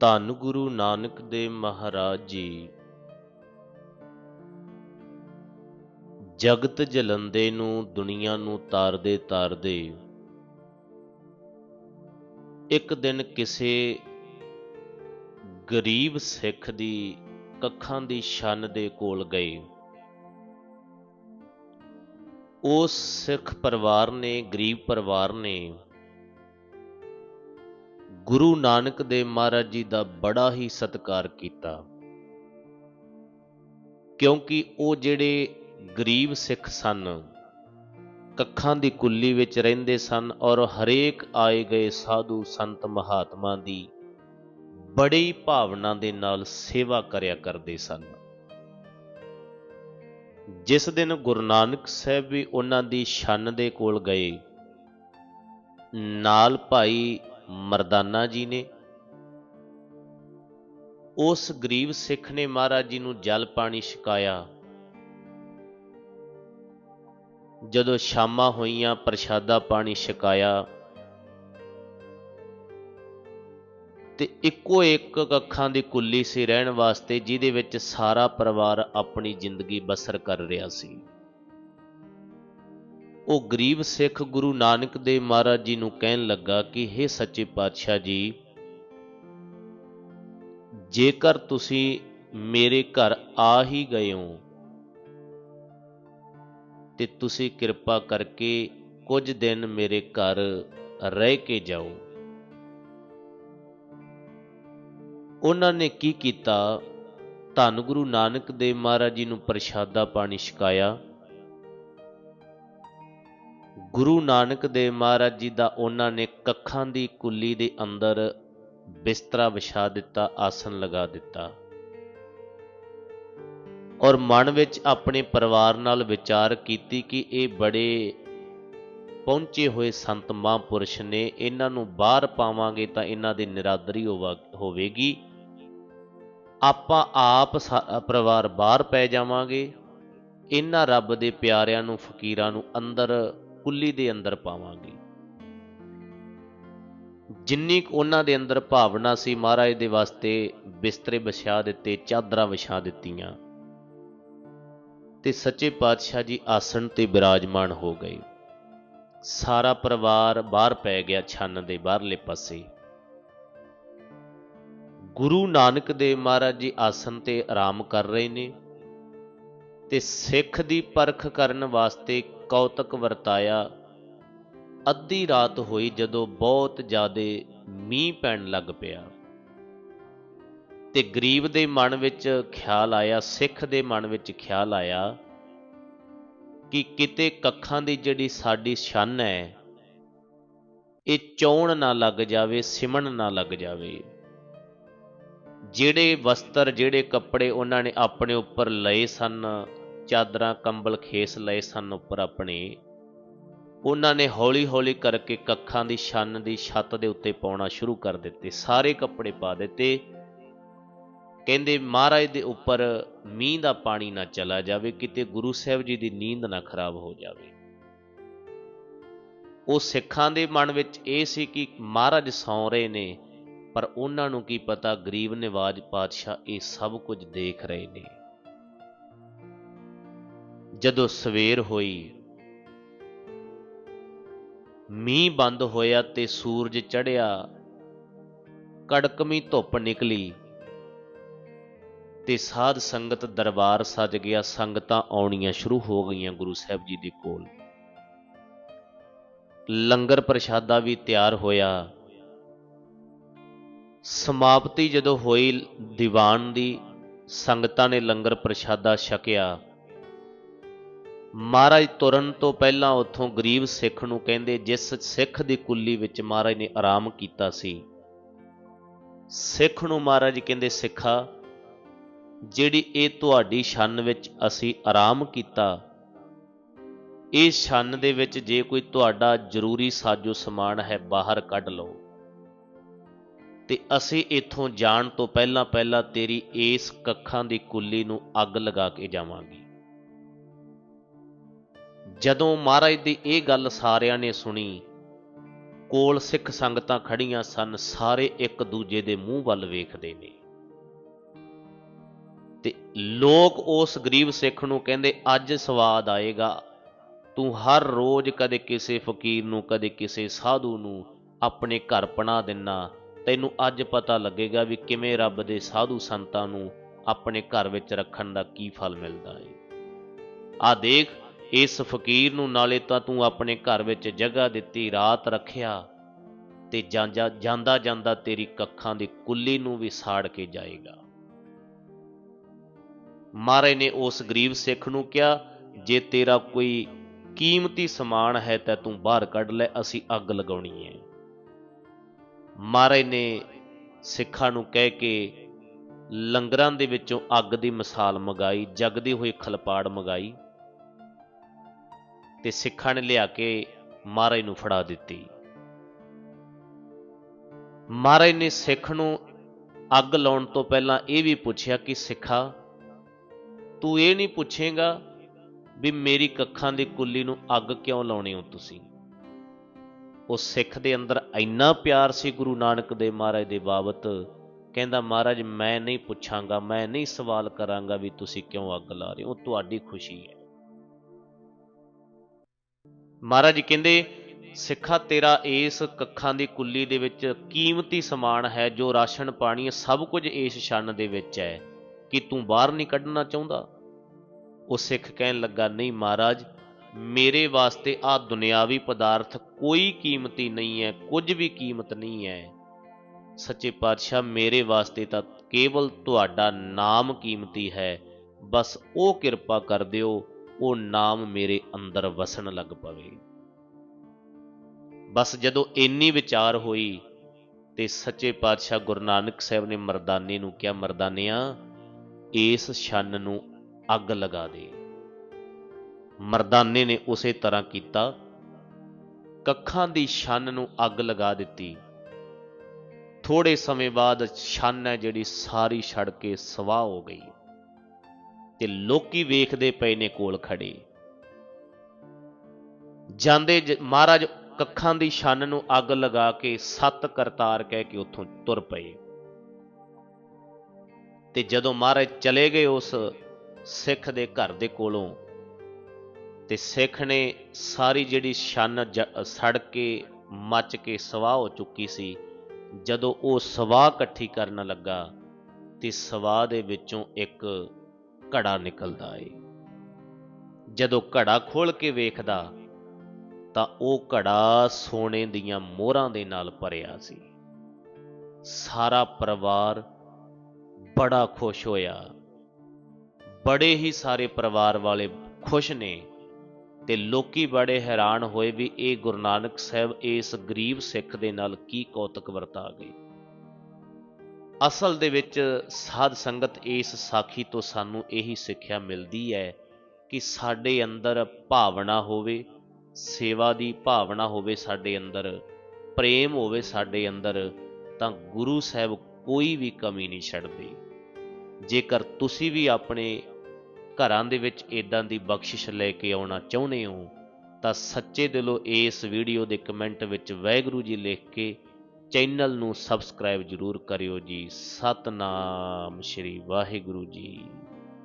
ਧੰਨ ਗੁਰੂ ਨਾਨਕ ਦੇਵ ਮਹਾਰਾਜ ਜੀ। ਜਗਤ ਜਲੰਦੇ ਨੂੰ, ਦੁਨੀਆ ਨੂੰ ਤਾਰਦੇ ਤਾਰਦੇ ਇੱਕ ਦਿਨ ਕਿਸੇ ਗਰੀਬ ਸਿੱਖ ਦੀ ਕੱਖਾਂ ਦੀ ਛੰਨ ਦੇ ਕੋਲ ਗਏ। ਉਸ ਸਿੱਖ ਪਰਿਵਾਰ ਨੇ, ਗਰੀਬ ਪਰਿਵਾਰ ਨੇ ਗੁਰੂ ਨਾਨਕ ਦੇਵ ਮਹਾਰਾਜ ਜੀ ਦਾ ਬੜਾ ਹੀ ਸਤਿਕਾਰ ਕੀਤਾ। ਕਿਉਂਕਿ ਉਹ ਜਿਹੜੇ ਗਰੀਬ ਸਿੱਖ ਸਨ, ਕੱਖਾਂ ਦੀ ਕੁੱਲੀ ਵਿੱਚ ਰਹਿੰਦੇ ਸਨ ਔਰ ਹਰੇਕ ਆਏ ਗਏ ਸਾਧੂ ਸੰਤ ਮਹਾਤਮਾ ਦੀ ਬੜੀ ਭਾਵਨਾ ਦੇ ਨਾਲ ਸੇਵਾ ਕਰਿਆ ਕਰਦੇ ਸਨ। ਜਿਸ ਦਿਨ ਗੁਰੂ ਨਾਨਕ ਸਾਹਿਬ ਵੀ ਉਹਨਾਂ ਦੀ ਛੰਨ ਦੇ ਕੋਲ ਗਏ, ਨਾਲ ਭਾਈ ਮਰਦਾਨਾ ਜੀ ਨੇ। ਉਸ ਗਰੀਬ ਸਿੱਖ ਨੇ ਮਹਾਰਾਜ ਜੀ ਨੂੰ ਜਲ ਪਾਣੀ ਛਕਾਇਆ। ਜਦੋਂ ਸ਼ਾਮਾਂ ਹੋਈਆਂ, ਪ੍ਰਸ਼ਾਦਾ ਪਾਣੀ ਛਕਾਇਆ। ਤੇ ਇੱਕੋ ਇੱਕ ਅੱਖਾਂ ਦੀ ਕੁੱਲੀ ਸੀ ਰਹਿਣ ਵਾਸਤੇ, ਜਿਹਦੇ ਵਿੱਚ ਸਾਰਾ ਪਰਿਵਾਰ ਆਪਣੀ ਜ਼ਿੰਦਗੀ ਬਸਰ ਕਰ ਰਿਹਾ ਸੀ। ਉਹ ਗਰੀਬ ਸਿੱਖ ਗੁਰੂ ਨਾਨਕ ਦੇਵ ਮਹਾਰਾਜ ਜੀ ਨੂੰ ਕਹਿਣ ਲੱਗਾ ਕਿ हे ਸੱਚੇ ਪਾਤਸ਼ਾਹ ਜੀ, ਜੇਕਰ ਤੁਸੀਂ ਮੇਰੇ ਘਰ ਆ ਹੀ ਗਏ ਹੋ ਤੇ ਤੁਸੀਂ ਕਿਰਪਾ ਕਰਕੇ ਕੁਝ ਦਿਨ ਮੇਰੇ ਘਰ ਰਹਿ ਕੇ ਜਾਓ। ਉਹਨਾਂ ਨੇ ਕੀ ਕੀਤਾ? ਧੰਨ ਗੁਰੂ ਨਾਨਕ ਦੇਵ ਮਹਾਰਾਜ ਜੀ ਨੂੰ ਪ੍ਰਸ਼ਾਦਾ ਪਾਣੀ ਛਕਾਇਆ। ਗੁਰੂ ਨਾਨਕ ਦੇਵ ਮਹਾਰਾਜ ਜੀ ਦਾ ਉਹਨਾਂ ਨੇ ਕੱਖਾਂ ਦੀ ਕੁੱਲੀ ਦੇ ਅੰਦਰ ਬਿਸਤਰਾ ਵਿਛਾ ਦਿੱਤਾ ਆਸਨ ਲਗਾ ਦਿੱਤਾ। ਔਰ ਮਨ ਵਿੱਚ ਆਪਣੇ ਪਰਿਵਾਰ ਨਾਲ ਵਿਚਾਰ ਕੀਤੀ ਕਿ ਇਹ ਬੜੇ ਪਹੁੰਚੇ ਹੋਏ ਸੰਤ ਮਹਾਂਪੁਰਸ਼ ਨੇ, ਇਹਨਾਂ ਨੂੰ ਬਾਹਰ ਪਾਵਾਂਗੇ ਤਾਂ ਇਹਨਾਂ ਦੀ ਨਿਰਾਦਰੀ ਹੋਵੇਗੀ। ਆਪਾਂ ਆਪ ਸਾਰਾ ਪਰਿਵਾਰ ਬਾਹਰ ਪੈ ਜਾਵਾਂਗੇ। ਇਹਨਾਂ ਰੱਬ ਦੇ ਪਿਆਰਿਆਂ ਨੂੰ, ਫਕੀਰਾਂ ਨੂੰ ਅੰਦਰ ਕੁੱਲੀ ਦੇ ਅੰਦਰ ਪਾਵਾਂਗੇ। ਜਿੰਨੀ ਕੁ ਉਹਨਾਂ ਦੇ ਅੰਦਰ ਭਾਵਨਾ ਸੀ, ਮਹਾਰਾਜ ਦੇ ਵਾਸਤੇ ਬਿਸਤਰੇ ਵਿਛਾ ਦਿੱਤੇ, ਚਾਦਰਾਂ ਵਿਛਾ ਦਿੱਤੀਆਂ, ਤੇ ਸੱਚੇ ਪਾਤਸ਼ਾਹ ਜੀ ਆਸਣ ਤੇ ਬਿਰਾਜਮਾਨ ਹੋ ਗਏ। ਸਾਰਾ ਪਰਿਵਾਰ ਬਾਹਰ ਪੈ ਗਿਆ ਛੰਨ ਦੇ ਬਾਹਰਲੇ ਪਾਸੇ। ਗੁਰੂ ਨਾਨਕ ਦੇਵ ਮਹਾਰਾਜ ਜੀ ਆਸਣ ਤੇ ਆਰਾਮ ਕਰ ਰਹੇ ਨੇ। ਤੇ ਸਿੱਖ ਦੀ ਪਰਖ ਕਰਨ ਵਾਸਤੇ ਕੌਤਕ ਵਰਤਾਇਆ। ਅੱਧੀ ਰਾਤ ਹੋਈ ਜਦੋਂ ਬਹੁਤ ਜ਼ਿਆਦੇ ਮੀਂਹ ਪੈਣ ਲੱਗ ਪਿਆ। ਤੇ ਗਰੀਬ ਦੇ ਮਨ ਵਿੱਚ ਖਿਆਲ ਆਇਆ, ਸਿੱਖ ਦੇ ਮਨ ਵਿੱਚ ਖਿਆਲ ਆਇਆ ਕਿ ਕਿਤੇ ਕੱਖਾਂ ਦੀ ਜਿਹੜੀ ਸਾਡੀ ਛੰਨ ਹੈ, ਇਹ ਚੌਣ ਨਾ ਲੱਗ ਜਾਵੇ ਸਿਮਣ ਨਾ ਲੱਗ ਜਾਵੇ। ਜਿਹੜੇ ਵਸਤਰ, ਜਿਹੜੇ ਕੱਪੜੇ ਉਹਨਾਂ ਨੇ ਆਪਣੇ ਉੱਪਰ ਲਏ ਸਨ, ਚਾਦਰਾਂ, ਕੰਬਲ, ਖੇਸ ਲਏ ਸਨ ਉੱਪਰ ਆਪਣੇ, ਉਹਨਾਂ ਨੇ ਹੌਲੀ-ਹੌਲੀ ਕਰਕੇ ਕੱਖਾਂ ਦੀ, ਛੰਨ ਦੀ, ਛੱਤ ਦੇ ਉੱਤੇ ਪਾਉਣਾ ਸ਼ੁਰੂ ਕਰ ਦਿੱਤੇ, ਸਾਰੇ ਕੱਪੜੇ ਪਾ ਦਿੱਤੇ। ਕਹਿੰਦੇ, ਮਹਾਰਾਜ ਦੇ ਉੱਪਰ ਮੀਂਹ ਦਾ ਪਾਣੀ ਨਾ ਚਲਾ ਜਾਵੇ, ਕਿਤੇ ਗੁਰੂ ਸਾਹਿਬ ਜੀ ਦੀ ਨੀਂਦ ਨਾ ਖਰਾਬ ਹੋ ਜਾਵੇ। ਉਹ ਸਿੱਖਾਂ ਦੇ ਮਨ ਵਿੱਚ ਇਹ ਸੀ ਕਿ ਮਹਾਰਾਜ ਸੌਂ ਰਹੇ ਨੇ ਪਰ ਉਹਨਾਂ ਨੂੰ ਕੀ ਪਤਾ ਗਰੀਬ ਨਿਵਾਜ ਪਾਤਸ਼ਾਹ ਇਹ ਸਭ ਕੁਝ ਦੇਖ ਰਹੇ ਨੇ। ਜਦੋਂ ਸਵੇਰ ਹੋਈ, ਮੀਂਹ ਬੰਦ ਹੋਇਆ ਤੇ ਸੂਰਜ ਚੜ੍ਹਿਆ ਕੜਕਮੀ ਧੁੱਪ ਨਿਕਲੀ ਤੇ ਸਾਧ ਸੰਗਤ ਦਰਬਾਰ ਸਜ ਗਿਆ, ਸੰਗਤਾਂ ਆਉਣੀਆਂ ਸ਼ੁਰੂ ਹੋ ਗਈਆਂ ਗੁਰੂ ਸਾਹਿਬ ਜੀ ਦੇ ਕੋਲ। ਲੰਗਰ ਪ੍ਰਸ਼ਾਦਾ ਵੀ ਤਿਆਰ ਹੋਇਆ ਸਮਾਪਤੀ ਜਦੋਂ ਹੋਈ ਦੀਵਾਨ ਦੀ, ਸੰਗਤਾਂ ਨੇ ਲੰਗਰ ਪ੍ਰਸ਼ਾਦਾ ਛਕਿਆ। ਮਹਾਰਾਜ ਤੁਰਨ ਤੋਂ ਪਹਿਲਾਂ ਉੱਥੋਂ ਗਰੀਬ ਸਿੱਖ ਨੂੰ ਕਹਿੰਦੇ, ਜਿਸ ਸਿੱਖ ਦੀ ਕੁੱਲੀ ਵਿੱਚ ਮਹਾਰਾਜ ਨੇ ਆਰਾਮ ਕੀਤਾ ਸੀ। ਸਿੱਖ ਨੂੰ ਮਹਾਰਾਜ ਕਹਿੰਦੇ, ਸਿੱਖਾ, ਜਿਹੜੀ ਇਹ ਤੁਹਾਡੀ ਛੰਨ ਵਿੱਚ ਅਸੀਂ ਆਰਾਮ ਕੀਤਾ ਇਹ ਛੰਨ ਦੇ ਵਿੱਚ ਜੇ ਕੋਈ ਤੁਹਾਡਾ ਜ਼ਰੂਰੀ ਸਾਜੋ ਸਮਾਨ ਹੈ, ਬਾਹਰ ਕੱਢ ਲਓ। ਤੇ ਅਸੀਂ ਇੱਥੋਂ ਜਾਣ ਤੋਂ ਪਹਿਲਾਂ ਪਹਿਲਾਂ ਤੇਰੀ ਇਸ ਕੱਖਾਂ ਦੀ ਕੁੱਲੀ ਨੂੰ ਅੱਗ ਲਗਾ ਕੇ ਜਾਵਾਂਗੇ। ਜਦੋਂ ਮਹਾਰਾਜ ਦੀ ਇਹ ਗੱਲ ਸਾਰਿਆਂ ਨੇ ਸੁਣੀ, ਕੋਲ ਸਿੱਖ ਸੰਗਤਾਂ ਖੜੀਆਂ ਸਨ, ਸਾਰੇ ਇੱਕ ਦੂਜੇ ਦੇ ਮੂੰਹ ਵੱਲ ਵੇਖਦੇ ਨੇ। ਤੇ ਲੋਕ ਉਸ ਗਰੀਬ ਸਿੱਖ ਨੂੰ ਕਹਿੰਦੇ, ਅੱਜ ਸਵਾਦ ਆਏਗਾ। ਤੂੰ ਹਰ ਰੋਜ਼ ਕਦੇ ਕਿਸੇ ਫਕੀਰ ਨੂੰ, ਕਦੇ ਕਿਸੇ ਸਾਧੂ ਨੂੰ ਆਪਣੇ ਘਰ ਪਣਾ ਦਿੰਨਾ। ਤੈਨੂੰ ਅੱਜ ਪਤਾ ਲੱਗੇਗਾ ਵੀ ਕਿਵੇਂ ਰੱਬ ਦੇ ਸਾਧੂ ਸੰਤਾਂ ਨੂੰ ਆਪਣੇ ਘਰ ਵਿੱਚ ਰੱਖਣ ਦਾ ਕੀ ਫਲ ਮਿਲਦਾ ਹੈ ਆ ਦੇਖ, ਇਸ ਫਕੀਰ ਨੂੰ ਨਾਲੇ ਤਾਂ ਤੂੰ ਆਪਣੇ ਘਰ ਵਿੱਚ ਜਗ੍ਹਾ ਦਿੱਤੀ, ਰਾਤ ਰੱਖਿਆ, ਤੇ ਜਾਂਦਾ ਜਾਂਦਾ ਜਾਂਦਾ ਤੇਰੀ ਕੱਖਾਂ ਦੀ ਕੁੱਲੀ ਨੂੰ ਵੀ ਸਾੜ ਕੇ ਜਾਏਗਾ। ਮਹਾਰਾਜ ਨੇ ਉਸ ਗਰੀਬ ਸਿੱਖ ਨੂੰ ਕਿਹਾ, ਜੇ ਤੇਰਾ ਕੋਈ ਕੀਮਤੀ ਸਮਾਨ ਹੈ ਤਾਂ ਤੂੰ ਬਾਹਰ ਕੱਢ ਲੈ, ਅਸੀਂ ਅੱਗ ਲਗਾਉਣੀ ਹੈ ਮਹਾਰਾਜ ਨੇ ਸਿੱਖਾਂ ਨੂੰ ਕਹਿ ਕੇ ਲੰਗਰਾਂ ਦੇ ਵਿੱਚੋਂ ਅੱਗ ਦੀ ਮਿਸਾਲ ਮਗਾਈ ਜਗਦੀ ਹੋਈ ਖਲਪਾੜ ਮਗਾਈ ਤੇ ਸਿੱਖਾਂ ਨੇ ਲਿਆ ਕੇ ਮਹਾਰਾਜ ਨੂੰ ਫੜਾ ਦਿੱਤੀ। ਮਹਾਰਾਜ ਨੇ ਸਿੱਖ ਨੂੰ ਅੱਗ ਲਾਉਣ ਤੋਂ ਪਹਿਲਾਂ ਇਹ ਵੀ ਪੁੱਛਿਆ ਕਿ ਸਿੱਖਾ, ਤੂੰ ਇਹ ਨਹੀਂ ਪੁੱਛੇਗਾ ਵੀ ਮੇਰੀ ਕੱਖਾਂ ਦੀ ਕੁੱਲੀ ਨੂੰ ਅੱਗ ਕਿਉਂ ਲਾਉਣੀ ਹੋ ਤੁਸੀਂ? ਉਹ ਸਿੱਖ ਦੇ ਅੰਦਰ ਇੰਨਾ ਪਿਆਰ ਸੀ ਗੁਰੂ ਨਾਨਕ ਦੇ ਮਹਾਰਾਜ ਦੇ ਬਾਬਤ, ਕਹਿੰਦਾ, ਮਹਾਰਾਜ, ਮੈਂ ਨਹੀਂ ਪੁੱਛਾਂਗਾ, ਮੈਂ ਨਹੀਂ ਸਵਾਲ ਕਰਾਂਗਾ ਵੀ ਤੁਸੀਂ ਕਿਉਂ ਅੱਗ ਲਾ ਰਹੇ ਹੋ ਤੁਹਾਡੀ ਖੁਸ਼ੀ ਹੈ। ਮਹਾਰਾਜ ਕਹਿੰਦੇ, ਸਿੱਖਾ, ਤੇਰਾ ਇਸ ਕੱਖਾਂ ਦੀ ਕੁੱਲੀ ਦੇ ਵਿੱਚ ਕੀਮਤੀ ਸਮਾਨ ਹੈ, ਜੋ ਰਾਸ਼ਨ, ਪਾਣੀ, ਸਭ ਕੁਝ ਇਸ ਛੰਨ ਦੇ ਵਿੱਚ ਹੈ। ਕਿ ਤੂੰ ਬਾਹਰ ਨਹੀਂ ਕੱਢਣਾ ਚਾਹੁੰਦਾ? ਉਹ ਸਿੱਖ ਕਹਿਣ ਲੱਗਾ, ਨਹੀਂ ਮਹਾਰਾਜ ਮੇਰੇ ਵਾਸਤੇ ਆ ਦੁਨਿਆਵੀ ਪਦਾਰਥ ਕੋਈ ਕੀਮਤੀ ਨਹੀਂ ਹੈ, ਕੁਝ ਵੀ ਕੀਮਤ ਨਹੀਂ ਹੈ। ਸੱਚੇ ਪਾਤਸ਼ਾਹ, ਮੇਰੇ ਵਾਸਤੇ ਤਾਂ ਕੇਵਲ ਤੁਹਾਡਾ ਨਾਮ ਕੀਮਤੀ ਹੈ। ਬਸ ਉਹ ਕਿਰਪਾ ਕਰ ਦਿਓ, ਉਹ ਨਾਮ ਮੇਰੇ ਅੰਦਰ ਵਸਣ ਲੱਗ ਪਵੇ। ਬਸ ਜਦੋਂ ਇੰਨੀ ਵਿਚਾਰ ਹੋਈ ਤੇ ਸੱਚੇ ਪਾਤਸ਼ਾਹ ਗੁਰੂ ਨਾਨਕ ਸਾਹਿਬ ਨੇ ਮਰਦਾਨੇ ਨੂੰ ਕਿਹਾ, ਮਰਦਾਨਿਆਂ, ਇਸ ਛੰਨ ਨੂੰ ਅੱਗ ਲਗਾ ਦੇ। ਮਰਦਾਨੇ ਨੇ ਉਸੇ ਤਰ੍ਹਾਂ ਕੀਤਾ। ਕੱਖਾਂ ਦੀ ਛੰਨ ਨੂੰ ਅੱਗ ਲਗਾ ਦਿੱਤੀ। ਥੋੜੇ ਸਮੇਂ ਬਾਅਦ ਛੰਨ ਹੈ ਜਿਹੜੀ ਸਾਰੀ ਛੜ ਕੇ ਸਵਾਹ ਹੋ ਗਈ ਤੇ ਲੋਕੀ ਵੇਖਦੇ ਪਏ ਨੇ ਕੋਲ ਖੜੇ। ਜਾਂਦੇ ਮਹਾਰਾਜ ਕੱਖਾਂ ਦੀ ਛੰਨ ਨੂੰ ਅੱਗ ਲਗਾ ਕੇ ਸੱਤ ਕਰਤਾਰ ਕਹਿ ਕੇ ਉੱਥੋਂ ਤੁਰ ਪਏ। ਤੇ ਜਦੋਂ ਮਹਾਰਾਜ ਚਲੇ ਗਏ ਉਸ ਸਿੱਖ ਦੇ ਘਰ ਦੇ ਕੋਲੋਂ ਤੇ ਸਿੱਖ ਨੇ ਸਾਰੀ ਜਿਹੜੀ ਛੰਨ ਸੜ ਕੇ, ਮੱਚ ਕੇ ਸਵਾਹ ਹੋ ਚੁੱਕੀ ਸੀ। ਜਦੋਂ ਉਹ ਸਵਾਹ ਇਕੱਠੀ ਕਰਨ ਲੱਗਾ, ਤੇ ਸਵਾਹ ਦੇ ਵਿੱਚੋਂ ਇੱਕ ਘੜਾ ਨਿਕਲਦਾ ਏ। ਜਦੋਂ ਘੜਾ ਖੋਲ ਕੇ ਵੇਖਦਾ, ਤਾਂ ਉਹ ਘੜਾ ਸੋਨੇ ਦੀਆਂ ਮੋਹਰਾਂ ਦੇ ਨਾਲ ਭਰਿਆ ਸੀ। ਸਾਰਾ ਪਰਿਵਾਰ ਬੜਾ ਖੁਸ਼ ਹੋਇਆ। ਬੜੇ ਹੀ ਸਾਰੇ ਪਰਿਵਾਰ ਵਾਲੇ ਖੁਸ਼ ਨੇ। ਤੇ ਲੋਕੀ ਬੜੇ ਹੈਰਾਨ ਹੋਏ ਵੀ ਇਹ ਗੁਰੂ ਨਾਨਕ ਸਾਹਿਬ ਇਸ ਗਰੀਬ ਸਿੱਖ ਦੇ ਨਾਲ ਕੀ ਕੌਤਕ ਵਰਤਾ ਗਏ। ਅਸਲ ਦੇ ਵਿੱਚ ਸਾਧ ਸੰਗਤ ਇਸ ਸਾਖੀ ਤੋਂ ਸਾਨੂੰ ਇਹੀ ਸਿੱਖਿਆ ਮਿਲਦੀ ਹੈ ਕਿ ਸਾਡੇ ਅੰਦਰ ਭਾਵਨਾ ਹੋਵੇ, ਸੇਵਾ ਦੀ ਭਾਵਨਾ ਹੋਵੇ ਸਾਡੇ ਅੰਦਰ, ਪ੍ਰੇਮ ਹੋਵੇ ਸਾਡੇ ਅੰਦਰ, ਤਾਂ ਗੁਰੂ ਸਾਹਿਬ ਕੋਈ ਵੀ ਕਮੀ ਨਹੀਂ ਛੱਡਦੇ। ਜੇਕਰ ਤੁਸੀਂ ਵੀ ਆਪਣੇ ਘਰਾਂ ਦੇ ਵਿੱਚ ਇਦਾਂ ਦੀ ਬਖਸ਼ਿਸ਼ ਲੈ ਕੇ ਆਉਣਾ ਚਾਹੁੰਦੇ ਹੋ, ਤਾਂ ਸੱਚੇ ਦਿਲੋਂ ਇਸ ਵੀਡੀਓ ਦੇ ਕਮੈਂਟ ਵਿੱਚ ਵਾਹਿਗੁਰੂ ਜੀ ਲਿਖ ਕੇ ਚੈਨਲ ਨੂੰ ਸਬਸਕ੍ਰਾਈਬ ਜ਼ਰੂਰ ਕਰਿਓ ਜੀ। ਸਤਨਾਮ ਸ਼੍ਰੀ ਵਾਹਿਗੁਰੂ ਜੀ।